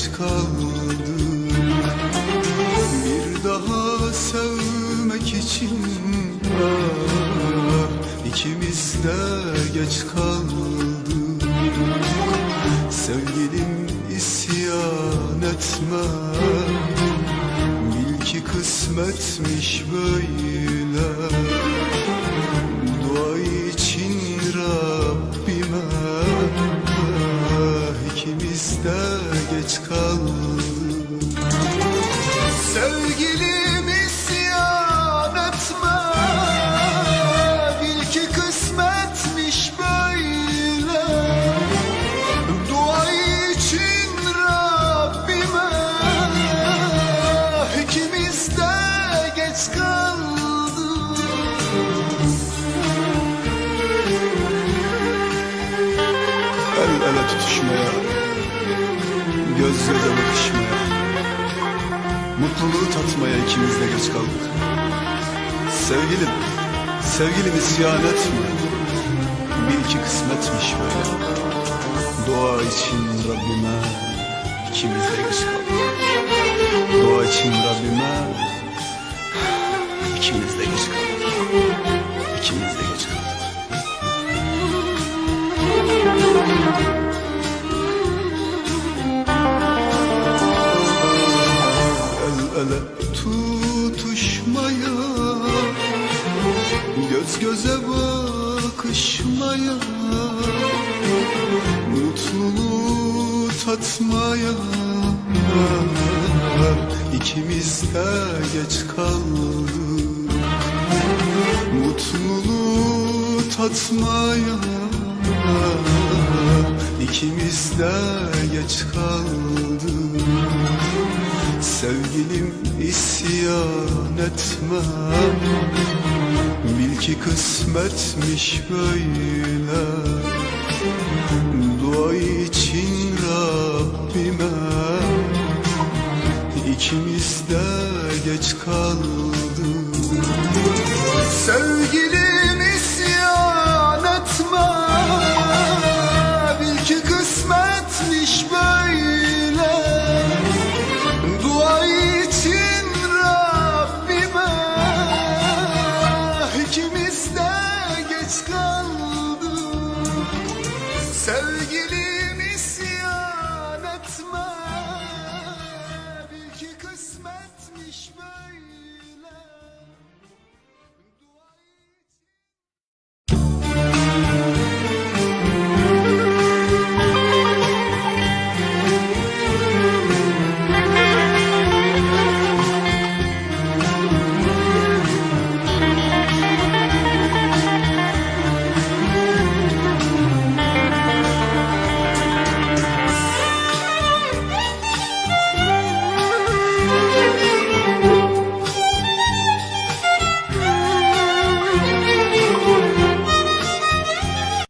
geç kaldık Bir daha sevmek için ah, İkimiz de geç kaldık Sevgilim isyan etme. Bil ki kısmetmiş böyle geç Sevgilim isyan etme. Bil ki kısmetmiş böyle. Dua için Rabbime. İkimiz de geç kaldık. El ele göz göze bakışmaya, mutluluğu tatmaya ikimiz de geç kaldık. Sevgilim, sevgilim isyan etme, bil ki kısmetmiş böyle. Dua için Rabbime ikimiz de geç kaldık. Dua için Rabbime ikimiz de geç kaldık. İkimiz de geç kaldık. Bakışmaya Mutluluğu tatmaya İkimiz de geç kaldık. Mutluluğu tatmaya İkimiz de geç kaldık. Sevgilim isyan etme Bil ki kısmetmiş böyle. Dua için Rabbime. İkimiz de geç kaldık. Sevgilim Sevgilim